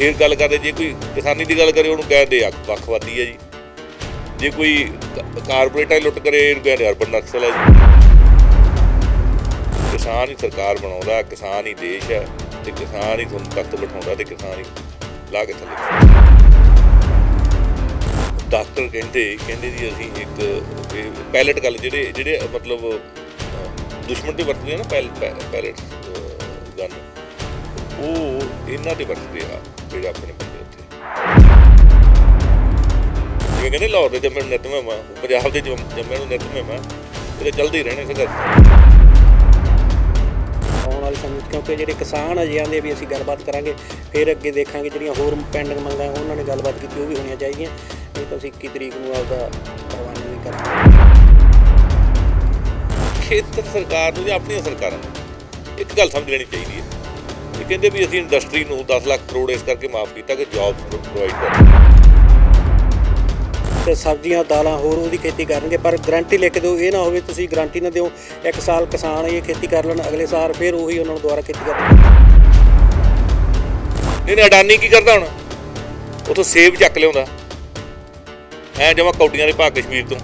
ਫਿਰ ਗੱਲ ਕਰਦੇ, ਜੇ ਕੋਈ ਕਿਸਾਨੀ ਦੀ ਗੱਲ ਕਰੇ, ਉਹਨੂੰ ਕਹਿੰਦੇ ਆ ਵੱਖਵਾਦੀ ਹੈ ਜੀ। ਜੇ ਕੋਈ ਕਾਰਪੋਰੇਟਾਂ ਲੁੱਟ ਕਰੇ, ਇਹਨੂੰ ਕਹਿੰਦੇ ਅਰਬਨ ਨਕਸਲ ਹੈ ਜੀ। ਕਿਸਾਨ ਹੀ ਸਰਕਾਰ ਬਣਾਉਂਦਾ, ਕਿਸਾਨ ਹੀ ਦੇਸ਼ ਹੈ, ਤੇ ਕਿਸਾਨ ਹੀ ਤੁਹਾਨੂੰ ਤਖਤ ਬਿਠਾਉਂਦਾ, ਤੇ ਕਿਸਾਨ ਹੀ ਲਾ ਕੇ ਥੱਲੇ ਡਾਕਟਰ ਕਹਿੰਦੇ ਕਹਿੰਦੇ ਜੀ ਅਸੀਂ ਇੱਕ ਪੈਲਟ ਗੱਲ, ਜਿਹੜੇ ਜਿਹੜੇ ਮਤਲਬ ਦੁਸ਼ਮਣ ਤੇ ਵਰਤਦੇ ਆ ਨਾ ਪੈਲਟ ਗਨ, ਉਹ ਇਹਨਾਂ ਤੇ ਵਰਤਦੇ ਆ ਜਿਹੜੇ ਆਪਣੇ ਬੰਦੇ ਉੱਥੇ। ਜਿਵੇਂ ਕਹਿੰਦੇ ਲਾਹੌਰ ਦੇ ਜੰਮੇ ਨੂੰ ਨਿਤਮੇ ਮਾ ਪੰਜਾਬ ਦੇ ਜੰਮ- ਜੰਮੇ ਨੂੰ ਨਿਤਮੇ ਮਾ ਇਹਦੇ ਚੱਲਦੇ ਰਹਿਣੇ ਸੰਘਰਸ਼। ਆਉਣ ਵਾਲੇ ਸਮੇਂ 'ਚ ਕਿਉਂਕਿ ਜਿਹੜੇ ਕਿਸਾਨ ਅਜੇ ਆਂਦੇ ਵੀ ਅਸੀਂ ਗੱਲਬਾਤ ਕਰਾਂਗੇ ਫਿਰ ਅੱਗੇ ਦੇਖਾਂਗੇ ਜਿਹੜੀਆਂ ਹੋਰ ਪੈਂਡਿੰਗ ਮੰਗਾਂ ਉਹਨਾਂ ਨੇ ਗੱਲਬਾਤ ਕੀਤੀ ਉਹ ਵੀ ਹੋਣੀਆਂ ਚਾਹੀਦੀਆਂ। ਨਹੀਂ ਤਾਂ ਅਸੀਂ 21 ਤਰੀਕ ਨੂੰ ਆਪਦਾ ਪ੍ਰਵਾਨਗੀ ਵੀ ਕਰਾਂਗੇ। ਖੇਤਰ ਸਰਕਾਰ ਨੂੰ ਜਾਂ ਆਪਣੀਆਂ ਸਰਕਾਰਾਂ ਨੂੰ? ਇੱਕ ਗੱਲ ਸਮਝ ਲੈਣੀ ਚਾਹੀਦੀ ਹੈ। ਇਹ ਕਹਿੰਦੇ ਵੀ ਅਸੀਂ ਇੰਡਸਟਰੀ ਨੂੰ 10 ਲੱਖ ਕਰੋੜ ਇਸ ਕਰਕੇ ਮਾਫ ਕੀਤਾ ਕਿ ਜੌਬ ਪ੍ਰੋਵਾਈਡ ਕਰ ਤੇ ਸਬਜ਼ੀਆਂ ਦਾਲਾਂ ਹੋਰ ਉਹਦੀ ਖੇਤੀ ਕਰਨਗੇ ਪਰ ਗਾਰੰਟੀ ਲਿਖ ਦਿਓ ਇਹ ਨਾ ਹੋਵੇ ਤੁਸੀਂ ਗਾਰੰਟੀ ਨਾ ਦਿਓ ਇੱਕ ਸਾਲ ਕਿਸਾਨ ਇਹ ਖੇਤੀ ਕਰ ਲੈਣ ਅਗਲੇ ਸਾਲ ਫਿਰ ਉਹੀ ਉਹਨਾਂ ਨੂੰ ਦੁਬਾਰਾ ਖੇਤੀ ਕਰਨੀ ਨਹੀਂ ਅਡਾਨੀ ਕੀ ਕਰਦਾ ਹੁਣ? ਉਥੋਂ ਸੇਬ ਚੱਕ ਲਿਆਉਂਦਾ। ਐ ਜਮਾ ਕੌਡੀਆਂ ਦੇ ਭਾਅ ਕਸ਼ਮੀਰ ਤੋਂ।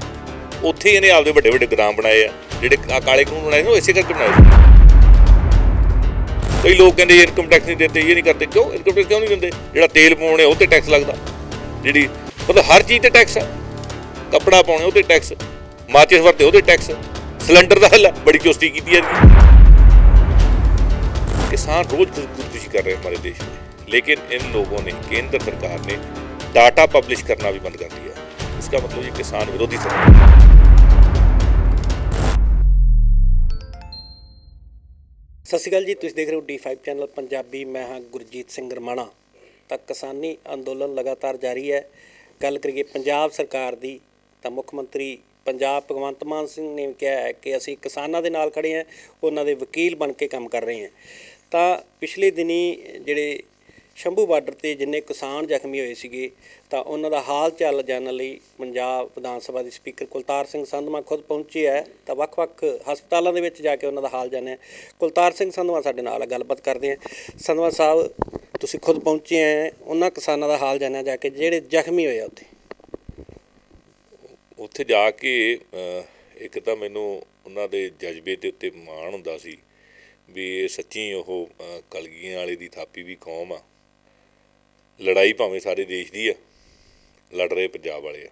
ਉੱਥੇ ਇਹਨੇ ਆਪਦੇ ਵੱਡੇ ਵੱਡੇ ਗੋਦਾਮ ਬਣਾਏ ਆ ਜਿਹੜੇ ਕਾਲੇ ਕਾਨੂੰਨ ਬਣਾਏ ਸੀ ਉਹ ਇਸੇ ਕਰਕੇ ਬਣਾਏ ਸੀ। ਕਈ ਲੋਕ ਕਹਿੰਦੇ ਇਨਕਮ ਟੈਕਸ ਨਹੀਂ ਦਿੰਦੇ ਇਹ ਨਹੀਂ ਕਰਦੇ ਕਿਉਂ ਇਨਕਮ ਟੈਕਸ ਕਿਉਂ ਨਹੀਂ ਦਿੰਦੇ ਜਿਹੜਾ ਤੇਲ ਪਾਉਣੇ ਉਹ ਤੇ ਟੈਕਸ ਲੱਗਦਾ ਜਿਹੜੀ ਮਤਲਬ ਹਰ ਚੀਜ਼ ਤੇ ਟੈਕਸ ਹੈ ਕੱਪੜਾ ਪਾਉਣੇ ਉਹ ਤੇ ਟੈਕਸ ਮਾਚਿਸ ਵਰਤੇ ਉਹਦੇ ਟੈਕਸ ਸਿਲੰਡਰ ਦਾ ਹੱਲ ਬੜੀ ਚੁਸਤੀ ਕੀਤੀ ਹੈ ਜੀ किसान रोज खुदकुशी कर रहे हैं हमारे देश में लेकिन इन लोगों ने केंद्र सरकार ने डाटा पब्लिश करना भी बंद कर दिया है इसका मतलब ये किसान विरोधी सरकार ਸਤਿ ਸ਼੍ਰੀ ਅਕਾਲ ਜੀ, ਤੁਸੀਂ ਦੇਖ ਰਹੇ ਹੋ D5 ਚੈਨਲ ਪੰਜਾਬੀ, ਮੈਂ ਹਾਂ ਗੁਰਜੀਤ ਸਿੰਘ ਰਮਾਣਾ। ਤਾਂ ਕਿਸਾਨੀ ਅੰਦੋਲਨ ਲਗਾਤਾਰ ਜਾਰੀ ਹੈ। ਗੱਲ ਕਰੀਏ ਪੰਜਾਬ ਸਰਕਾਰ ਦੀ, ਤਾਂ ਮੁੱਖ ਮੰਤਰੀ ਪੰਜਾਬ ਭਗਵੰਤ ਮਾਨ ਸਿੰਘ ਨੇ ਕਿਹਾ ਹੈ ਕਿ ਅਸੀਂ ਕਿਸਾਨਾਂ ਦੇ ਨਾਲ ਖੜੇ ਹਾਂ, ਉਹਨਾਂ ਦੇ ਵਕੀਲ ਬਣ ਕੇ ਕੰਮ ਕਰ ਰਹੇ ਹਾਂ। ਤਾਂ ਪਿਛਲੇ ਦਿਨੀ ਜਿਹੜੇ ਸ਼ੰਭੂ ਬਾਰਡਰ ਤੇ ਜਿੰਨੇ ਕਿਸਾਨ ਜ਼ਖਮੀ ਹੋਏ ਸੀਗੇ, ਤਾਂ ਉਹਨਾਂ ਦਾ ਹਾਲ ਚਾਲ ਜਾਣਨ ਲਈ ਪੰਜਾਬ ਵਿਧਾਨ ਸਭਾ ਦੇ ਸਪੀਕਰ ਕੁਲਤਾਰ ਸਿੰਘ ਸੰਧਵਾ ਖੁਦ ਪਹੁੰਚੇ ਹੈ ਤਾਂ ਵੱਖ-ਵੱਖ ਹਸਪਤਾਲਾਂ ਦੇ ਵਿੱਚ ਜਾ ਕੇ ਉਹਨਾਂ ਦਾ ਹਾਲ ਜਾਣਿਆ। ਕੁਲਤਾਰ ਸਿੰਘ ਸੰਧਵਾ ਸਾਡੇ ਨਾਲ ਗੱਲਬਾਤ ਕਰਦੇ ਹਾਂ ਸੰਧਵਾ ਸਾਹਿਬ, ਤੁਸੀਂ ਖੁਦ ਪਹੁੰਚੇ ਹੈ ਉਹਨਾਂ ਕਿਸਾਨਾਂ ਦਾ ਹਾਲ ਜਾਣਿਆ ਜਾ ਕੇ ਜਿਹੜੇ ਜ਼ਖਮੀ ਹੋਏ ਆ ਉੱਥੇ। ਉੱਥੇ ਜਾ ਕੇ ਇੱਕ ਤਾਂ ਮੈਨੂੰ ਉਹਨਾਂ ਦੇ ਜਜ਼ਬੇ ਦੇ ਉੱਤੇ ਮਾਣ ਹੁੰਦਾ ਸੀ ਵੀ ਸੱਚੀ ਉਹ ਕਲਗੀਆਂ ਵਾਲੇ ਦੀ ਥਾਪੀ ਵੀ ਕੌਮ ਆ। ਲੜਾਈ ਭਾਵੇਂ ਸਾਰੇ ਦੇਸ਼ ਦੀ ਆ, ਲੜ ਰਹੇ ਪੰਜਾਬ ਵਾਲੇ ਆ।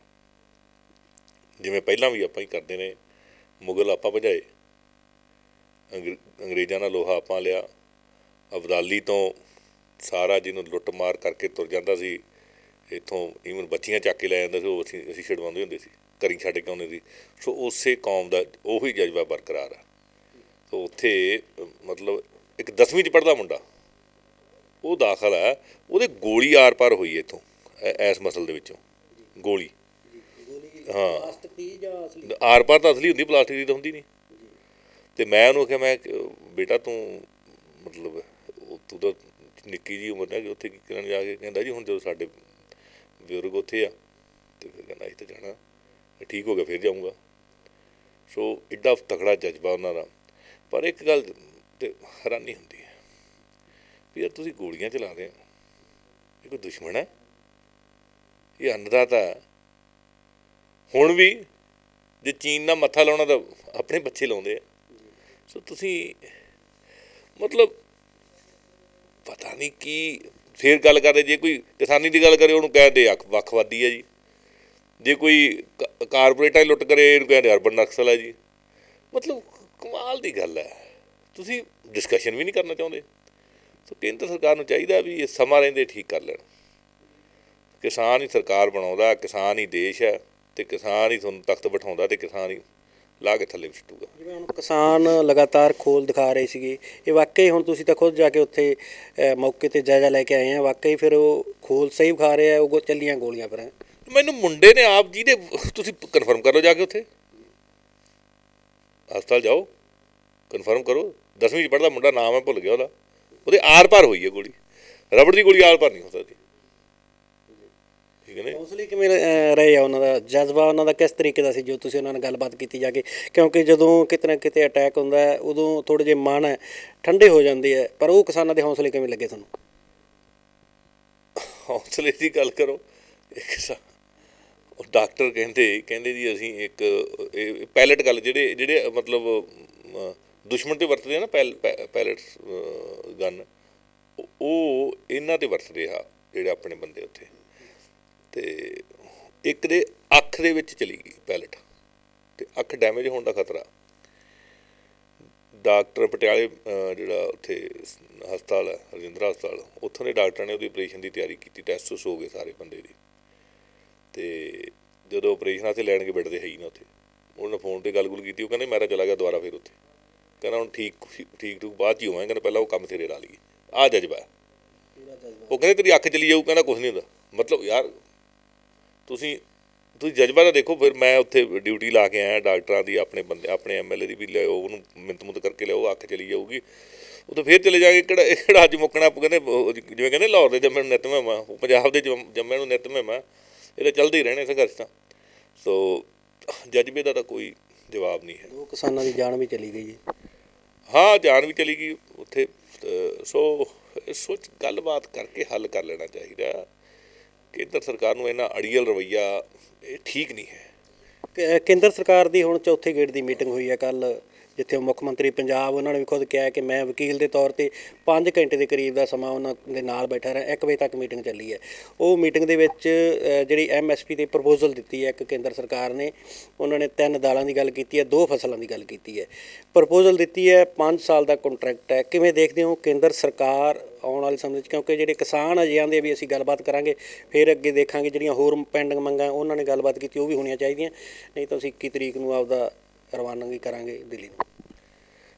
ਜਿਵੇਂ ਪਹਿਲਾਂ ਵੀ ਆਪਾਂ ਹੀ ਕਰਦੇ ਨੇ, ਮੁਗਲ ਆਪਾਂ ਭਜਾਏ, ਅੰਗਰ- ਅੰਗਰੇਜ਼ਾਂ ਨਾਲ ਲੋਹਾ ਆਪਾਂ ਲਿਆ, ਅਬਦਾਲੀ ਤੋਂ ਸਾਰਾ ਜਿਹਨੂੰ ਲੁੱਟ ਮਾਰ ਕਰਕੇ ਤੁਰ ਜਾਂਦਾ ਸੀ, ਇੱਥੋਂ ਈਵਨ ਬੱਚੀਆਂ ਚੱਕ ਕੇ ਲੈ ਜਾਂਦਾ ਸੀ, ਉਹ ਅਸੀਂ ਅਸੀਂ ਛਡਵਾਉਂਦੇ ਹੁੰਦੇ ਸੀ, ਕਰੀ ਛੱਡ ਕੇ ਆਉਂਦੇ ਸੀ। ਸੋ ਉਸੇ ਕੌਮ ਦਾ ਉਹੀ ਜਜ਼ਬਾ ਬਰਕਰਾਰ ਆ। ਸੋ ਉੱਥੇ, ਮਤਲਬ ਇੱਕ 10ਵੀਂ ਚ ਪੜਦਾ ਮੁੰਡਾ। ਉਹ ਦਾਖਲ ਹੈ, ਉਹਦੇ ਗੋਲੀ ਆਰ ਪਾਰ ਹੋਈ ਇੱਥੋਂ, ਐ- ਐਸ ਮਸਲ ਦੇ ਵਿੱਚੋਂ, ਗੋਲੀ। ਹਾਂ। ਪਲਾਸਟਿਕ ਦੀ ਜਾਂ ਅਸਲੀ ਆਰ ਪਾਰ ਤਾਂ ਅਸਲੀ ਹੁੰਦੀ, ਪਲਾਸਟਿਕ ਦੀ ਤਾਂ ਹੁੰਦੀ ਨਹੀਂ। ਤੇ ਮੈਂ ਉਹਨੂੰ ਕਿਹਾ ਮੈਂ ਬੇਟਾ ਤੂੰ, ਮਤਲਬ ਤੂੰ ਤਾਂ ਨਿੱਕੀ ਜੀ ਉਮਰ ਹੈ ਉੱਥੇ ਕੀ ਕਰਨ ਜਾ ਕੇ ਕਹਿੰਦਾ ਜੀ, ਹੁਣ ਜਦੋਂ ਸਾਡੇ ਬਜ਼ੁਰਗ ਉੱਥੇ ਆ, ਤੇ ਫਿਰ ਕਹਿੰਦਾ ਅਸੀਂ ਤਾਂ ਜਾਣਾ। ਠੀਕ ਹੋ ਗਿਆ, ਫਿਰ ਜਾਊਂਗਾ। ਸੋ ਐਡਾ ਤਕੜਾ ਜਜ਼ਬਾ ਉਹਨਾਂ ਦਾ। ਪਰ ਇੱਕ ਗੱਲ ਤੇ ਹੈਰਾਨੀ ਹੁੰਦੀ ਵੀ ਯਾਰ ਤੁਸੀਂ ਗੋਲੀਆਂ ਚਲਾ ਰਹੇ ਹੋ। ਇਹ ਕੋਈ ਦੁਸ਼ਮਣ ਹੈ? ਇਹ ਅੰਨਦਾਤਾ ਹੁਣ ਵੀ ਜੇ ਚੀਨ ਨਾਲ ਮੱਥਾ ਲਾਉਣਾ ਤਾਂ ਆਪਣੇ ਬੱਚੇ ਲਾਉਂਦੇ ਆ। ਸੋ ਤੁਸੀਂ ਮਤਲਬ ਪਤਾ ਨਹੀਂ ਕੀ, ਫੇਰ ਗੱਲ ਕਰਦੇ, ਜੇ ਕੋਈ ਕਿਸਾਨੀ ਦੀ ਗੱਲ ਕਰੇ, ਉਹਨੂੰ ਕਹਿੰਦੇ ਆ ਵੱਖਵਾਦੀ ਹੈ ਜੀ। ਜੇ ਕੋਈ ਕ- ਕਾਰਪੋਰੇਟਾਂ ਦੀ ਲੁੱਟ ਕਰੇ, ਇਹਨੂੰ ਕਹਿੰਦੇ ਅਰਬਨ ਨਕਸਲ ਹੈ ਜੀ। ਮਤਲਬ ਕਮਾਲ ਦੀ ਗੱਲ ਹੈ। ਤੁਸੀਂ ਡਿਸਕਸ਼ਨ ਵੀ ਨਹੀਂ ਕਰਨਾ ਚਾਹੁੰਦੇ। ਸੋ ਕੇਂਦਰ ਸਰਕਾਰ ਨੂੰ ਚਾਹੀਦਾ ਵੀ ਇਹ ਸਮਾਂ ਰਹਿੰਦੇ ਠੀਕ ਕਰ ਲੈਣ। ਕਿਸਾਨ ਹੀ ਸਰਕਾਰ ਬਣਾਉਂਦਾ ਕਿਸਾਨ ਹੀ ਦੇਸ਼ ਹੈ ਤੇ ਕਿਸਾਨ ਹੀ ਤੁਹਾਨੂੰ ਤਖਤ ਬਿਠਾਉਂਦਾ ਤੇ ਕਿਸਾਨ ਹੀ ਲਾ ਕੇ ਥੱਲੇ ਸੁੱਟੂਗਾ। ਜਿਵੇਂ ਹੁਣ ਕਿਸਾਨ ਲਗਾਤਾਰ ਖੋਲ ਦਿਖਾ ਰਹੇ ਸੀਗੇ ਇਹ ਵਾਕਈ ਹੁਣ ਤੁਸੀਂ ਤਾਂ ਖੁਦ ਜਾ ਕੇ ਉੱਥੇ ਮੌਕੇ ਤੇ ਜਾਇਜ਼ਾ ਲੈ ਕੇ ਆਏ ਆ ਵਾਕਈ ਫਿਰ ਉਹ ਖੋਲ ਸਹੀ ਖਾ ਰਹੇ ਉਹ ਚੱਲੀਆਂ ਗੋਲੀਆਂ ਫਿਰ ਮੈਨੂੰ ਮੁੰਡੇ ਨੇ ਆਪ ਜੀ ਦੇ ਤੁਸੀਂ ਕਨਫਰਮ ਕਰੋ ਜਾ ਕੇ ਉੱਥੇ। ਹਸਪਤਾਲ ਜਾਓ ਕਨਫਰਮ ਕਰੋ 10ਵੀਂ ਚ ਪੜਦਾ ਮੁੰਡਾ ਨਾਮ ਹੈ ਭੁੱਲ ਗਿਆ ਉਹਦਾ। ਉਹਦੇ ਆਰ ਪਾਰ ਹੋਈ ਹੈ ਗੋਲੀ। ਰਬੜ ਦੀ ਗੋਲੀ ਆਰ ਪਾਰ ਨਹੀਂ ਹੋ ਸਕਦੀ। ਠੀਕ ਨੇ ਹੌਸਲੇ ਕਿਵੇਂ ਰਹੇ ਆ ਉਹਨਾਂ ਦਾ ਜਜ਼ਬਾ? ਉਹਨਾਂ ਦਾ ਕਿਸ ਤਰੀਕੇ ਦਾ ਸੀ ਜੋ ਤੁਸੀਂ ਉਹਨਾਂ ਨਾਲ ਗੱਲਬਾਤ ਕੀਤੀ ਜਾ ਕੇ? ਕਿਉਂਕਿ ਜਦੋਂ ਕਿਤੇ ਨਾ ਕਿਤੇ ਅਟੈਕ ਹੁੰਦਾ ਹੈ ਉਦੋਂ ਥੋੜੇ ਜਿਹੇ ਮਨ ਹੈ ਠੰਡੇ ਹੋ ਜਾਂਦੇ ਆ। ਪਰ ਉਹ ਕਿਸਾਨਾਂ ਦੇ ਹੌਸਲੇ ਕਿਵੇਂ ਲੱਗੇ ਤੁਹਾਨੂੰ? ਹੌਸਲੇ ਦੀ ਗੱਲ ਕਰੋ ਇੱਕ ਉਹ ਡਾਕਟਰ ਕਹਿੰਦੇ ਕਹਿੰਦੇ ਜੀ ਅਸੀਂ ਇੱਕ ਪੈਲਟ ਗੱਲ ਜਿਹੜੇ ਜਿਹੜੇ ਮਤਲਬ ਦੁਸ਼ਮਣ ਤੇ ਵਰਤਦੇ ਆ ਨਾ ਪੈਲਟਸ ਗਨ। ਉਹ ਇਹਨਾਂ ਤੇ ਵਰਤਦੇ ਆ ਜਿਹੜੇ ਆਪਣੇ ਬੰਦੇ ਉੱਥੇ। ਤੇ ਇੱਕ ਦੇ ਅੱਖ ਦੇ ਵਿੱਚ ਚਲੀ ਗਈ ਪੈਲਟ। ਤੇ ਅੱਖ ਡੈਮੇਜ ਹੋਣ ਦਾ ਖਤਰਾ। ਡਾਕਟਰ ਪਟਿਆਲੇ ਜਿਹੜਾ ਉੱਥੇ ਹਸਪਤਾਲ ਹੈ ਰਜਿੰਦਰਾ ਹਸਪਤਾਲ, ਉੱਥੋਂ ਦੇ ਡਾਕਟਰਾਂ ਨੇ ਉਹਦੀ ਆਪਰੇਸ਼ਨ ਦੀ ਤਿਆਰੀ ਕੀਤੀ। ਟੈਸਟ ਹੋ ਗਏ ਸਾਰੇ ਬੰਦੇ ਦੀ। ਤੇ ਜਦੋਂ ਆਪਰੇਸ਼ਨ ਵਾਸਤੇ ਲੈਣ ਕੇ ਬੈਠਦੇ ਹੈ ਹੀ ਨਾ ਉੱਥੇ। ਉਹਨਾਂ ਫੋਨ ਤੇ ਗੱਲ-ਗੁਲ ਕੀਤੀ। ਉਹ ਕਹਿੰਦੇ, ਮੈਂ ਤਾਂ ਚਲਾ ਗਿਆ ਦੁਬਾਰਾ ਫਿਰ ਉੱਥੇ। ਕਹਿੰਦਾ ਹੁਣ ਠੀਕ ਠੀਕ ਠੂਕ ਬਾਅਦ ਚ ਹੀ ਹੋਵਾਂਗੇ, ਕਹਿੰਦਾ ਪਹਿਲਾਂ ਉਹ ਕੰਮ ਸਿਰੇ ਲਾ ਲਈਏ ਆ ਜਜ਼ਬਾ ਹੈ। ਉਹ ਕਹਿੰਦੇ ਤੇਰੀ ਅੱਖ ਚਲੀ ਜਾਊ, ਕਹਿੰਦਾ ਕੁਝ ਨਹੀਂ ਹੁੰਦਾ। ਮਤਲਬ ਯਾਰ, ਤੁਸੀਂ ਤੁਸੀਂ ਜਜ਼ਬਾ ਤਾਂ ਦੇਖੋ, ਫਿਰ ਮੈਂ ਉੱਥੇ ਡਿਊਟੀ ਲਾ ਕੇ ਆਇਆ, ਡਾਕਟਰਾਂ ਦੀ, ਆਪਣੇ ਬੰਦੇ, ਆਪਣੇ ਐਮਐਲਏ ਦੀ ਵੀ ਲਿਆਓ ਉਹਨੂੰ ਮਿੰਤ ਮੁੰਤ ਕਰਕੇ ਲਿਆਓ, ਅੱਖ ਚਲੀ ਜਾਊਗੀ। ਉਹ ਤਾਂ ਫੇਰ ਚਲੇ ਜਾਗੇ ਕਿਹੜਾ ਇਹ ਕਿਹੜਾ ਅੱਜ ਮੁੱਕਣਾ, ਆਪਾਂ ਕਹਿੰਦੇ, ਉਹ ਜਿਵੇਂ ਕਹਿੰਦੇ ਲਾਹੌਰ ਦੇ ਜੰਮੇ ਨੂੰ ਨਿਤਮੇ ਮਾ ਪੰਜਾਬ ਦੇ ਜੰਮ- ਜੰਮੇ ਨੂੰ ਨਿਤਮੇ ਮਾ ਇਹ ਤਾਂ ਚੱਲਦੇ ਹੀ ਰਹਿਣੇ ਸੰਘਰਸ਼। ਤਾਂ ਸੋ ਜਜ਼ਬੇ ਦਾ ਤਾਂ ਕੋਈ ਜਵਾਬ ਨਹੀਂ ਹੈ। ਦੋ ਕਿਸਾਨਾਂ ਦੀ ਜਾਨ ਵੀ ਚਲੀ ਗਈ ਜੀ। ਹਾਂ, ਜਾਨ ਵੀ ਚਲੀ ਗਈ ਉੱਥੇ ਸੋ ਸੋਚ ਗੱਲਬਾਤ ਕਰਕੇ ਹੱਲ ਕਰ ਲੈਣਾ ਚਾਹੀਦਾ ਕੇਂਦਰ ਸਰਕਾਰ ਨੂੰ ਇਹਨਾਂ ਅੜੀਅਲ ਰਵਈਆ ਇਹ ਠੀਕ ਨਹੀਂ ਹੈ। ਕੇਂਦਰ ਸਰਕਾਰ ਦੀ ਹੁਣ ਚੌਥੇ ਗੇੜ ਦੀ ਮੀਟਿੰਗ ਹੋਈ ਹੈ ਕੱਲ ਜਿੱਥੇ ਮੁੱਖ ਮੰਤਰੀ ਪੰਜਾਬ ਉਹਨਾਂ ਨੇ ਵੀ ਖੁਦ ਕਿਹਾ ਕਿ ਮੈਂ ਵਕੀਲ ਦੇ ਤੌਰ ਤੇ 5 ਘੰਟੇ ਦੇ ਕਰੀਬ ਦਾ ਸਮਾਂ ਉਹਨਾਂ ਦੇ ਨਾਲ ਬੈਠਾ ਰਿਹਾ 1 ਵਜੇ ਤੱਕ ਮੀਟਿੰਗ ਚੱਲੀ ਹੈ। ਉਹ ਮੀਟਿੰਗ ਦੇ ਵਿੱਚ ਅ, ਜਿਹੜੀ ਐਮਐਸਪੀ 'ਤੇ ਪ੍ਰਪੋਜ਼ਲ ਦਿੱਤੀ ਹੈ ਇੱਕ ਕੇਂਦਰ ਸਰਕਾਰ ਨੇ ਉਹਨਾਂ ਨੇ ਤਿੰਨ ਦਾਲਾਂ ਦੀ ਗੱਲ ਕੀਤੀ ਹੈ ਦੋ ਫਸਲਾਂ ਦੀ ਗੱਲ ਕੀਤੀ ਹੈ। ਪ੍ਰਪੋਜ਼ਲ ਦਿੱਤੀ ਹੈ 5 ਸਾਲ ਦਾ ਕੰਟਰੈਕਟ ਹੈ। ਕਿਵੇਂ ਦੇਖਦੇ ਹੋ ਕੇਂਦਰ ਸਰਕਾਰ ਆਉਣ ਵਾਲੇ ਸਮੇਂ ਵਿੱਚ? ਕਿਉਂਕਿ ਜਿਹੜੇ ਕਿਸਾਨ ਅਜੇ ਦੇ ਵੀ ਅਸੀਂ ਗੱਲਬਾਤ ਕਰਾਂਗੇ ਫਿਰ ਅੱਗੇ ਦੇਖਾਂਗੇ ਜਿਹੜੀਆਂ ਹੋਰ ਪੈਂਡਿੰਗ ਮੰਗਾਂ ਉਹਨਾਂ ਨੇ ਗੱਲਬਾਤ ਕੀਤੀ ਉਹ ਵੀ ਹੋਣੀਆਂ ਚਾਹੀਦੀਆਂ। ਨਹੀਂ ਤਾਂ ਅਸੀਂ 21 ਤਰੀਕ ਨੂੰ ਆਪਦਾ ਰਵਾਨਗੀ ਕਰਾਂਗੇ ਦਿੱਲੀ ਨੂੰ।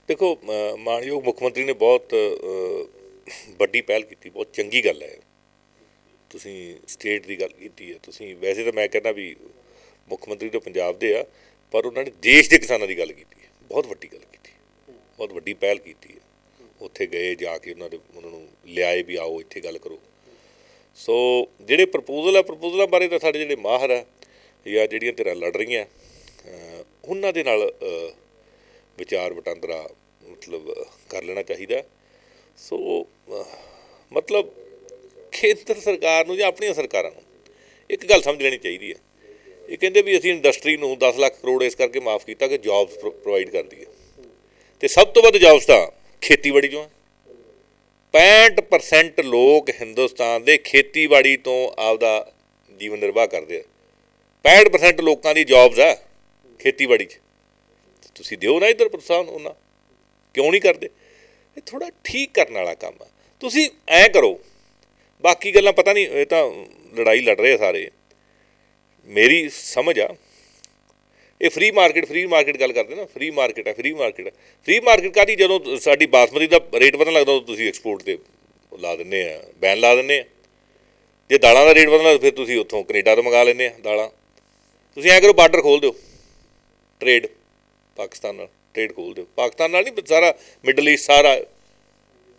ਦੇਖੋ ਮਾਨਯੋਗ ਮੁੱਖ ਮੰਤਰੀ ਨੇ ਬਹੁਤ ਵੱਡੀ ਪਹਿਲ ਕੀਤੀ, ਬਹੁਤ ਚੰਗੀ ਗੱਲ ਹੈ। ਤੁਸੀਂ ਸਟੇਟ ਦੀ ਗੱਲ ਕੀਤੀ ਹੈ। ਤੁਸੀਂ, ਵੈਸੇ ਤਾਂ ਮੈਂ ਕਹਿੰਦਾ ਵੀ ਮੁੱਖ ਮੰਤਰੀ ਤਾਂ ਪੰਜਾਬ ਦੇ ਆ, ਪਰ ਉਹਨਾਂ ਨੇ ਦੇਸ਼ ਦੇ ਕਿਸਾਨਾਂ ਦੀ ਗੱਲ ਕੀਤੀ ਹੈ। ਬਹੁਤ ਵੱਡੀ ਗੱਲ ਕੀਤੀ ਬਹੁਤ ਵੱਡੀ ਪਹਿਲ ਕੀਤੀ ਹੈ। ਉੱਥੇ ਗਏ, ਜਾ ਕੇ ਉਹਨਾਂ ਦੇ, ਉਹਨਾਂ ਨੂੰ ਲਿਆਏ ਵੀ ਆਓ, ਇੱਥੇ ਗੱਲ ਕਰੋ। ਸੋ, ਜਿਹੜੇ ਪ੍ਰਪੋਜ਼ਲ ਆ, ਪ੍ਰਪੋਜ਼ਲਾਂ ਬਾਰੇ ਤਾਂ ਸਾਡੇ ਜਿਹੜੇ ਮਾਹਰ ਆ ਜਾਂ ਜਿਹੜੀਆਂ ਧਿਰਾਂ ਲੜ ਰਹੀਆਂ ਉਹਨਾਂ ਦੇ ਨਾਲ ਵਿਚਾਰ ਵਟਾਂਦਰਾ ਮਤਲਬ ਕਰ ਲੈਣਾ ਚਾਹੀਦਾ। ਸੋ ਮਤਲਬ ਖੇਤਰ ਸਰਕਾਰ ਨੂੰ ਜਾਂ ਆਪਣੀਆਂ ਸਰਕਾਰਾਂ ਨੂੰ ਇੱਕ ਗੱਲ ਸਮਝ ਲੈਣੀ ਚਾਹੀਦੀ ਹੈ। ਇਹ ਕਹਿੰਦੇ ਵੀ ਅਸੀਂ ਇੰਡਸਟਰੀ ਨੂੰ 10 ਲੱਖ ਕਰੋੜ ਇਸ ਕਰਕੇ ਮਾਫ ਕੀਤਾ ਕਿ ਜੌਬਸ ਪ੍ਰੋਵਾਈਡ ਕਰਦੀ ਹੈ। ਤੇ ਸਭ ਤੋਂ ਵੱਧ ਜੌਬਸ ਤਾਂ ਖੇਤੀਬਾੜੀ ਚੋਂ ਹੈ। 65% ਲੋਕ ਹਿੰਦੁਸਤਾਨ ਦੇ ਖੇਤੀਬਾੜੀ ਤੋਂ ਆਪਦਾ ਜੀਵਨ ਨਿਰਵਾਹ ਕਰਦੇ ਆ। 65% ਲੋਕਾਂ ਦੀ ਜੌਬਸ ਆ। ਖੇਤੀਬਾੜੀ 'ਚ। ਤੁਸੀਂ ਦਿਓ ਨਾ ਇਧਰ ਪ੍ਰੋਤਸਾਹਨ ਉਹਨਾਂ। ਕਿਉਂ ਨਹੀਂ ਕਰਦੇ? ਇਹ ਥੋੜਾ ਠੀਕ ਕਰਨ ਵਾਲਾ ਕੰਮ ਆ। ਤੁਸੀਂ ਐ ਕਰੋ। ਬਾਕੀ ਗੱਲਾਂ ਪਤਾ ਨਹੀਂ, ਇਹ ਤਾਂ ਲੜਾਈ ਲੜ ਰਹੇ ਆ ਸਾਰੇ। ਮੇਰੀ ਸਮਝ ਆ। ਇਹ ਫ੍ਰੀ ਮਾਰਕੀਟ ਫ੍ਰੀ ਮਾਰਕੀਟ ਗੱਲ ਕਰਦੇ ਨਾ। ਫ੍ਰੀ ਮਾਰਕੀਟ ਹੈ ਫ੍ਰੀ ਮਾਰਕੀਟ ਹੈ ਫ੍ਰੀ ਮਾਰਕੀਟ ਕਾਦੀ ਜਦੋਂ ਸਾਡੀ ਬਾਸਮਤੀ ਦਾ ਰੇਟ ਵਧਣ ਲੱਗਦਾ, ਉਦੋਂ ਤੁਸੀਂ ਐਕਸਪੋਰਟ ਤੇ ਲਾ ਦਿੰਦੇ ਆ ਬੈਨ ਲਾ ਦਿੰਦੇ ਆ। ਜੇ ਦਾਲਾਂ ਦਾ ਰੇਟ ਵਧਣ ਲੱਗਦਾ, ਫਿਰ ਤੁਸੀਂ ਉੱਥੋਂ ਕੈਨੇਡਾ ਤੋਂ ਮੰਗਾ ਲੈਂਦੇ ਆ ਦਾਲਾਂ। ਤੁਸੀਂ ਐ ਕਰੋ, ਬਾਰਡਰ ਖੋਲ ਦਿਓ। ਟ੍ਰੇਡ ਪਾਕਿਸਤਾਨ ਨਾਲ ਟ੍ਰੇਡ ਖੋਲ ਦਿਓ। ਪਾਕਿਸਤਾਨ ਨਾਲ ਨਹੀਂ, ਸਾਰਾ ਮਿਡਲ ਈਸਟ ਸਾਰਾ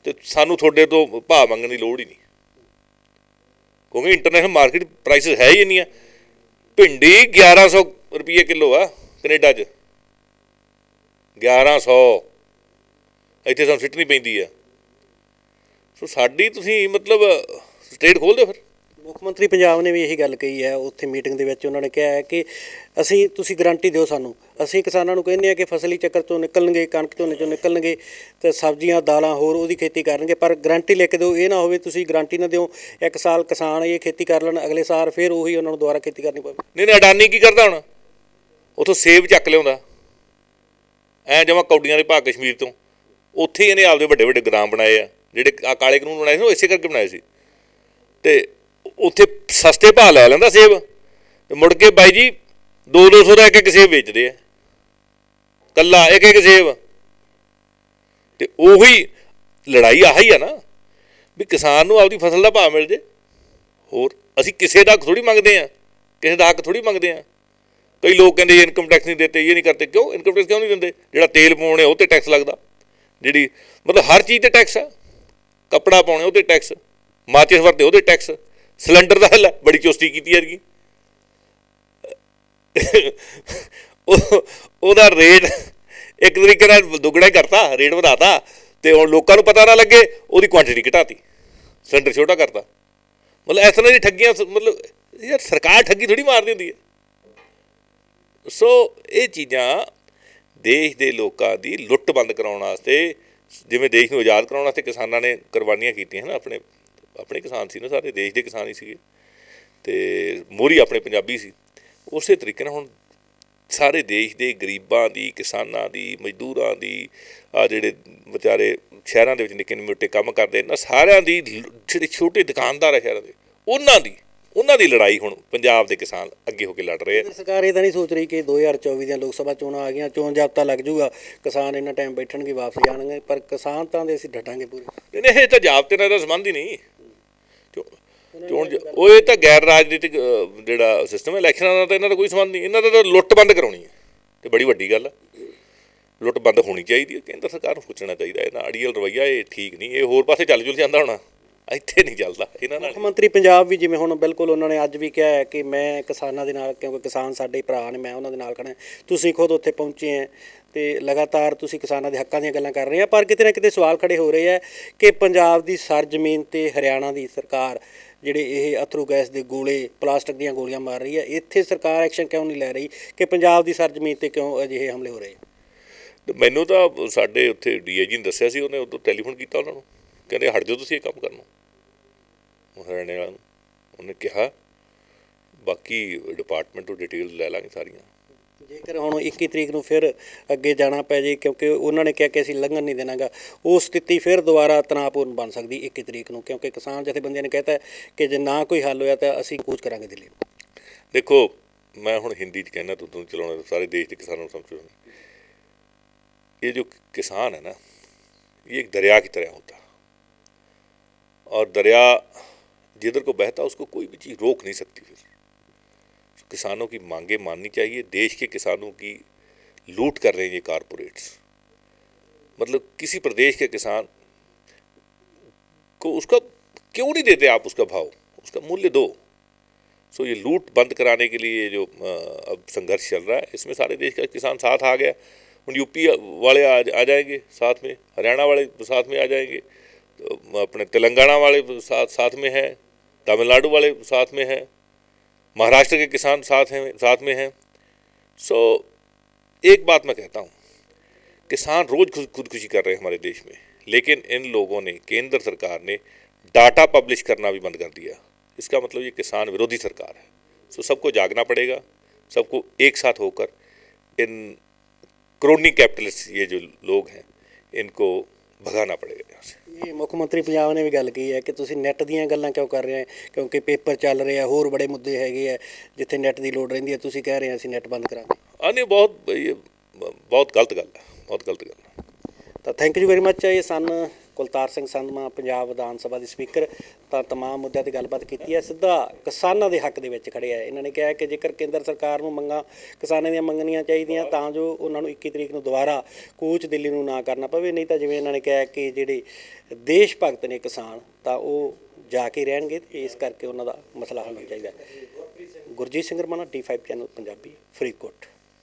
ਤੇ ਸਾਨੂੰ ਤੁਹਾਡੇ ਤੋਂ ਭਾਅ ਮੰਗਣ ਦੀ ਲੋੜ ਹੀ ਨਹੀਂ। ਕਿਉਂਕਿ ਇੰਟਰਨੈਸ਼ਨਲ ਮਾਰਕੀਟ ਪ੍ਰਾਈਸਸ ਹੈ ਹੀ ਇੰਨੀਆਂ। ਭਿੰਡੀ 1100 ਰੁਪਏ ਕਿਲੋ ਆ, ਕੈਨੇਡਾ 'ਚ। 1100 ਇੱਥੇ ਸਾਨੂੰ ਸਿੱਟਣੀ ਪੈਂਦੀ ਆ। ਸੋ ਸਾਡੀ ਤੁਸੀਂ ਮਤਲਬ ਸਟੇਟ ਖੋਲ ਦਿਓ ਫਿਰ। ਮੁੱਖ ਮੰਤਰੀ ਪੰਜਾਬ ਨੇ ਵੀ ਇਹੀ ਗੱਲ ਕਹੀ ਹੈ, ਉੱਥੇ ਮੀਟਿੰਗ ਦੇ ਵਿੱਚ ਉਹਨਾਂ ਨੇ ਕਿਹਾ ਹੈ ਕਿ ਅਸੀਂ, ਤੁਸੀਂ ਗਾਰੰਟੀ ਦਿਓ ਸਾਨੂੰ। ਅਸੀਂ ਕਿਸਾਨਾਂ ਨੂੰ ਕਹਿੰਦੇ ਆ ਕਿ ਫਸਲੀ ਚੱਕਰ ਤੋਂ ਨਿਕਲਣਗੇ, ਕਣਕ ਝੋਨੇ ਚੋਂ ਨਿਕਲਣਗੇ, ਤੇ ਸਬਜ਼ੀਆਂ, ਦਾਲਾਂ ਹੋਰ ਉਹਦੀ ਖੇਤੀ ਕਰਨਗੇ, ਪਰ ਗਾਰੰਟੀ ਲਿਖ ਦਿਓ, ਇਹ ਨਾ ਹੋਵੇ ਤੁਸੀਂ ਗਾਰੰਟੀ ਨਾ ਦਿਓ, ਇੱਕ ਸਾਲ ਕਿਸਾਨ ਇਹ ਖੇਤੀ ਕਰ ਲੈਣ, ਅਗਲੇ ਸਾਲ ਫਿਰ ਉਹੀ ਉਹਨਾਂ ਨੂੰ ਦੁਬਾਰਾ ਖੇਤੀ ਕਰਨੀ ਪਵੇ। ਨਹੀਂ ਨਹੀਂ, ਅਡਾਨੀ ਕੀ ਕਰਦਾ ਹੁਣ? ਉਥੋਂ ਸੇਬ ਚੱਕ ਲਿਆਉਂਦਾ। ਐ ਜਮਾ ਕੌਡੀਆਂ ਦੇ ਭਾਗ ਕਸ਼ਮੀਰ ਤੋਂ। ਉੱਥੇ ਹੀ ਇਹਨੇ ਆਪਦੇ ਵੱਡੇ ਵੱਡੇ ਗ੍ਰਾਮ ਬਣਾਏ ਆ, ਜਿਹੜੇ ਆ ਕਾਲੇ ਕਾਨੂੰਨ ਬਣਾਏ ਸੀ, ਉਹ ਇਸੇ ਕਰਕੇ ਬਣਾਏ ਸੀ। ਤੇ ਉੱਥੇ ਸਸਤੇ ਭਾਅ ਲੈ ਲੈਂਦਾ ਸੇਬ। ਤੇ ਮੁੜ ਕੇ ਬਾਈ ਜੀ 2-200 ਦਾ ਇੱਕ ਇੱਕ ਸੇਬ ਵੇਚਦੇ ਆ। ਕੱਲਾ ਇੱਕ ਇੱਕ ਸੇਬ। ਤੇ ਉਹੀ ਲੜਾਈ ਆਹੀ ਆ ਨਾ, ਵੀ ਕਿਸਾਨ ਨੂੰ ਆਪਦੀ ਫਸਲ ਦਾ ਭਾਅ ਮਿਲ ਜੇ। ਹੋਰ, ਅਸੀਂ ਕਿਸੇ ਦਾ ਹੱਕ ਥੋੜੀ ਮੰਗਦੇ ਆ, ਕਿਸੇ ਦਾ ਹੱਕ ਥੋੜੀ ਮੰਗਦੇ ਆ। ਕਈ ਲੋਕ ਕਹਿੰਦੇ ਇਨਕਮ ਟੈਕਸ ਨਹੀਂ ਦਿੱਤੇ, ਇਹ ਨਹੀਂ ਕਰਤੇ। ਕਿਉਂ? ਇਨਕਮ ਟੈਕਸ ਕਿਉਂ ਨਹੀਂ ਦਿੰਦੇ? ਜਿਹੜਾ ਤੇਲ ਪਾਉਣੇ ਉਹ ਤੇ ਟੈਕਸ ਲੱਗਦਾ। ਜਿਹੜੀ ਮਤਲਬ ਹਰ ਚੀਜ਼ ਤੇ ਟੈਕਸ ਆ। ਕੱਪੜਾ ਪਾਉਣੇ ਉਹ ਤੇ ਟੈਕਸ ਮਾਚਿਸ ਵਰਤੇ ਉਹਦੇ ਟੈਕਸ ਸਿਲੰਡਰ ਦਾ ਹੱਲ ਹੈ, ਬੜੀ ਚੁਸਤੀ ਕੀਤੀ ਹੈ ਉਹ ਉਹਦਾ ਰੇਟ ਇੱਕ ਤਰੀਕੇ ਨਾਲ ਦੁੱਗਣਾ ਕਰਤਾ ਰੇਟ ਵਧਾਤਾ ਤੇ ਹੁਣ ਲੋਕਾਂ ਨੂੰ ਪਤਾ ਨਾ ਲੱਗੇ ਉਹਦੀ ਕੁਆਂਟੀਟੀ ਘਟਾਤੀ ਸਿਲੰਡਰ ਛੋਟਾ ਕਰਤਾ। ਮਤਲਬ ਇਸ ਤਰ੍ਹਾਂ ਦੀ ਠੱਗੀਆਂ ਸ- ਮਤਲਬ ਯਾਰ ਸਰਕਾਰ ਠੱਗੀ ਥੋੜੀ ਮਾਰਦੀ ਹੁੰਦੀ ਹੈ। ਸੋ ਇਹ ਚੀਜ਼ਾਂ ਦੇਸ਼ ਦੇ ਲੋਕਾਂ ਦੀ ਲੁੱਟ ਬੰਦ ਕਰਾਉਣ ਵਾਸਤੇ ਜਿਵੇਂ ਦੇਸ਼ ਨੂੰ ਆਜ਼ਾਦ ਕਰਾਉਣ ਵਾਸਤੇ ਕਿਸਾਨਾਂ ਨੇ ਕੁਰਬਾਨੀਆਂ ਕੀਤੀਆਂ ਹਨ ਆਪਣੇ ਆਪਣੇ ਕਿਸਾਨ ਸੀ ਨਾ ਸਾਰੇ ਦੇਸ਼ ਦੇ ਕਿਸਾਨ ਹੀ ਸੀਗੇ। ਤੇ ਮੋਰੀ ਆਪਣੇ ਪੰਜਾਬੀ ਸੀ। ਉਸੇ ਤਰੀਕੇ ਨਾਲ ਹੁਣ ਸਾਰੇ ਦੇਸ਼ ਦੇ ਗਰੀਬਾਂ ਦੀ ਕਿਸਾਨਾਂ ਦੀ ਮਜ਼ਦੂਰਾਂ ਦੀ ਆ ਜਿਹੜੇ ਵਿਚਾਰੇ ਸ਼ਹਿਰਾਂ ਦੇ ਵਿੱਚ ਨਿੱਕੇ ਮੋਟੇ ਕੰਮ ਕਰਦੇ ਇਹਨਾਂ ਸਾਰਿਆਂ ਦੀ ਜਿਹੜੇ ਛੋਟੇ ਦੁਕਾਨਦਾਰ ਆ ਸ਼ਹਿਰਾਂ ਦੇ ਉਹਨਾਂ ਦੀ ਉਹਨਾਂ ਦੀ ਲੜਾਈ ਹੁਣ ਪੰਜਾਬ ਦੇ ਕਿਸਾਨ ਅੱਗੇ ਹੋ ਕੇ ਲੜ ਰਹੇ ਆ। ਸਰਕਾਰ ਇਹ ਤਾਂ ਨਹੀਂ ਸੋਚ ਰਹੀ ਕਿ 2024 ਦੀਆਂ ਲੋਕ ਸਭਾ ਚੋਣਾਂ ਆ ਗਈਆਂ ਚੋਣ ਜਾਬਤਾ ਲੱਗ ਜਾਊਗਾ ਕਿਸਾਨ ਇੰਨਾ ਟਾਈਮ ਬੈਠਣਗੇ ਵਾਪਸ ਜਾਣਗੇ ਪਰ ਕਿਸਾਨ ਤਾਂ ਦੇ ਅਸੀਂ ਡਟਾਂਗੇ ਪੂਰੇ। ਨਹੀਂ ਇਹ ਤਾਂ ਜਾਬਤੇ ਨਾਲ ਦਾ ਸੰਬੰਧ ਹੀ ਨਹੀਂ। ਚੋਣ ਜ- ਉਹ ਇਹ ਤਾਂ ਗੈਰ ਰਾਜਨੀਤਿਕ ਅ, ਜਿਹੜਾ ਸਿਸਟਮ ਹੈ ਇਲੈਕਸ਼ਨਾਂ ਦਾ ਤਾਂ ਇਹਨਾਂ ਦਾ ਕੋਈ ਸੰਬੰਧ ਨਹੀਂ। ਇਹਨਾਂ ਦਾ ਤਾਂ ਲੁੱਟ ਬੰਦ ਕਰਾਉਣੀ ਹੈ। ਤੇ ਬੜੀ ਵੱਡੀ ਗੱਲ ਹੈ ਲੁੱਟ ਬੰਦ ਹੋਣੀ ਚਾਹੀਦੀ ਹੈ। ਕੇਂਦਰ ਸਰਕਾਰ ਨੂੰ ਸੋਚਣਾ ਚਾਹੀਦਾ ਇਹਨਾਂ ਅੜੀਅਲ ਰਵਈਆ ਇਹ ਠੀਕ ਨਹੀਂ। ਇਹ ਹੋਰ ਪਾਸੇ ਚੱਲ ਜੁਲ ਜਾਂਦਾ ਹੋਣਾ। ਇੱਥੇ ਨਹੀਂ ਚੱਲਦਾ। ਇਹਨਾਂ ਨਾਲ ਮੁੱਖ ਮੰਤਰੀ ਪੰਜਾਬ ਵੀ ਜਿਵੇਂ ਹੁਣ ਬਿਲਕੁਲ ਉਹਨਾਂ ਨੇ ਅੱਜ ਵੀ ਕਿਹਾ ਹੈ ਕਿ ਮੈਂ ਕਿਸਾਨਾਂ ਦੇ ਨਾਲ ਕਿਉਂਕਿ ਕਿਸਾਨ ਸਾਡੇ ਭਰਾ ਨੇ ਮੈਂ ਉਹਨਾਂ ਦੇ ਨਾਲ ਖੜਾ ਤੁਸੀਂ ਖੁਦ ਉੱਥੇ ਪਹੁੰਚੇ ਹੈ ਤੇ ਲਗਾਤਾਰ ਤੁਸੀਂ ਕਿਸਾਨਾਂ ਦੇ ਹੱਕਾਂ ਦੀਆਂ ਗੱਲਾਂ ਕਰ ਰਹੇ ਆ। ਪਰ ਕਿਤੇ ਨਾ ਕਿਤੇ ਸਵਾਲ ਖੜੇ ਹੋ ਰਹੇ ਆ ਕਿ ਪੰਜਾਬ ਦੀ ਸਰਜ਼ਮੀਨ ਤੇ ਹਰਿਆਣਾ ਦੀ ਸਰਕਾਰ ਜਿਹੜੇ ਇਹ ਅਥਰੂ ਗੈਸ ਦੇ ਗੋਲੇ, ਪਲਾਸਟਿਕ ਦੀਆਂ ਗੋਲੀਆਂ ਮਾਰ ਰਹੀ ਹੈ, ਇੱਥੇ ਸਰਕਾਰ ਐਕਸ਼ਨ ਕਿਉਂ ਨਹੀਂ ਲੈ ਰਹੀ ਕਿ ਪੰਜਾਬ ਦੀ ਸਰਜ਼ਮੀਨ ਤੇ ਕਿਉਂ ਅਜਿਹੇ ਹਮਲੇ ਹੋ ਰਹੇ? ਮੈਨੂੰ ਤਾਂ ਸਾਡੇ ਉੱਥੇ ਡੀਆਈਜੀ ਨੇ ਦੱਸਿਆ ਸੀ, ਉਹਨੇ ਉਦੋਂ ਟੈਲੀਫੋਨ ਕੀਤਾ ਉਹਨਾਂ ਨੂੰ, ਕਹਿੰਦੇ ਹਟ ਜਾਓ ਤੁਸੀਂ ਇਹ ਕੰਮ ਕਰਨੋਂ ਹਰਿਆਣੇ ਵਾਲਿਆਂ ਨੂੰ, ਉਹਨੇ ਕਿਹਾ, ਬਾਕੀ ਡਿਪਾਰਟਮੈਂਟ ਤੋਂ ਡਿਟੇਲ ਲੈ ਲਾਂਗੇ ਸਾਰੀਆਂ। ਜੇਕਰ ਹੁਣ 21 ਤਰੀਕ ਨੂੰ ਫਿਰ ਅੱਗੇ ਜਾਣਾ ਪੈ ਜੇ ਕਿਉਂਕਿ ਉਹਨਾਂ ਨੇ ਕਿਹਾ ਕਿ ਅਸੀਂ ਲੰਘਣ ਨਹੀਂ ਦੇਣਾਗਾ ਉਹ ਸਥਿਤੀ ਫਿਰ ਦੁਬਾਰਾ ਤਣਾਅਪੂਰਨ ਬਣ ਸਕਦੀ 21 ਤਰੀਕ ਨੂੰ ਕਿਉਂਕਿ ਕਿਸਾਨ ਜਥੇਬੰਦੀਆਂ ਨੇ ਕਹਿਤਾ ਹੈ ਕਿ ਜੇ ਨਾ ਕੋਈ ਹੱਲ ਹੋਇਆ ਤਾਂ ਅਸੀਂ ਕੂਚ ਕਰਾਂਗੇ ਦਿੱਲੀ ਨੂੰ ਦੇਖੋ ਮੈਂ ਹੁਣ ਹਿੰਦੀ ਚ ਕਹਿਣਾ ਤੂੰ ਤੂੰ ਚਲਾਉਣਾ ਸਾਰੇ ਦੇਸ਼ ਦੇ ਕਿਸਾਨों ਨੂੰ समझो ये जो किसान है ना ये एक दरिया की तरह होता और दरिया जिधर को बहता उसको कोई भी चीज़ रोक नहीं सकती फिर किसानों की मांगे माननी चाहिए देश के किसानों की लूट कर रहे हैं ये कारपोरेट्स। मतलब किसी प्रदेश के किसान को उसका क्यों नहीं देते आप उसका भाव? उसका मूल्य दो। सो ये लूट बंद कराने के लिए जो अब संघर्ष चल रहा है इसमें सारे देश का किसान साथ आ गया। उन यूपी वाले आ, आ जाएँगे साथ में हरियाणा वाले साथ में आ जाएँगे तो अपने तेलंगाना वाले साथ साथ में हैं तमिलनाडु वाले साथ में हैं। महाराष्ट्र के किसान साथ हैं, साथ में हैं। सो एक बात मैं कहता हूँ, किसान रोज खुद, खुदकुशी कर रहे हैं हमारे देश में, लेकिन इन लोगों ने, केंद्र सरकार ने डाटा पब्लिश करना भी बंद कर दिया। इसका मतलब ये किसान विरोधी सरकार है। सो सबको जागना पड़ेगा, सबको एक साथ होकर इन क्रोनी कैपिटलिस्ट, ये जो लोग हैं, इनको भगाना पड़ेगा यहाँ से। ਇਹ ਮੁੱਖ ਮੰਤਰੀ ਪੰਜਾਬ ਨੇ ਵੀ ਗੱਲ ਕੀਤੀ ਹੈ ਕਿ ਤੁਸੀਂ ਨੈੱਟ ਦੀਆਂ ਗੱਲਾਂ ਕਿਉਂ ਕਰ ਰਹੇ ਹੋ? ਕਿਉਂਕਿ ਪੇਪਰ ਚੱਲ ਰਹੇ ਆ ਹੋਰ ਬੜੇ ਮੁੱਦੇ ਹੈਗੇ ਆ ਜਿੱਥੇ ਨੈੱਟ ਦੀ ਲੋੜ ਰਹਿੰਦੀ ਹੈ। ਤੁਸੀਂ ਕਹਿ ਰਹੇ ਹੋ ਅਸੀਂ ਨੈੱਟ ਬੰਦ ਕਰਾਂਗੇ। ਆ ਨਹੀਂ ਬਹੁਤ ਇਹ ਬਹੁਤ ਗਲਤ ਗੱਲ ਹੈ ਬਹੁਤ ਗਲਤ ਗੱਲ ਤਾਂ ਥੈਂਕ ਯੂ ਵੈਰੀ ਮੱਚ ਇਹ ਸਨ ਕੁਲਤਾਰ ਸਿੰਘ ਸੰਧਮਾ ਪੰਜਾਬ ਵਿਧਾਨ ਸਭਾ ਦੇ ਸਪੀਕਰ ਤਾਂ तमाम ਮੁੱਦਿਆਂ ਤੇ ਗੱਲਬਾਤ ਕੀਤੀ ਹੈ ਸਿੱਧਾ ਕਿਸਾਨਾਂ ਦੇ ਹੱਕ ਦੇ ਵਿੱਚ ਖੜੇ ਆ ਇਹਨਾਂ ਨੇ ਕਿਹਾ ਕਿ ਜੇਕਰ ਕੇਂਦਰ ਸਰਕਾਰ ਨੂੰ ਮੰਗਾਂ ਕਿਸਾਨਾਂ ਦੀਆਂ ਮੰਗਣੀਆਂ ਚਾਹੀਦੀਆਂ ਤਾਂ ਜੋ ਉਹਨਾਂ ਨੂੰ 21 ਤਰੀਕ ਨੂੰ ਦੁਬਾਰਾ ਕੂਚ ਦਿੱਲੀ ਨੂੰ ਨਾ ਕਰਨਾ ਪਵੇ ਨਹੀਂ ਤਾਂ ਜਿਵੇਂ ਇਹਨਾਂ ਨੇ ਕਿਹਾ ਕਿ ਜਿਹੜੇ ਦੇਸ਼ ਭਗਤ ਨੇ ਕਿਸਾਨ ਤਾਂ ਉਹ ਜਾ ਕੇ ਰਹਿਣਗੇ ਤੇ ਇਸ ਕਰਕੇ ਉਹਨਾਂ ਦਾ ਮਸਲਾ ਹੱਲ ਹੋਣਾ ਚਾਹੀਦਾ ਹੈ। ਗੁਰਜੀਤ ਸਿੰਘ ਰਮਾਣਾ ਟੀ5 ਚੈਨਲ ਪੰਜਾਬੀ ਫਰੀਦਕੋਟ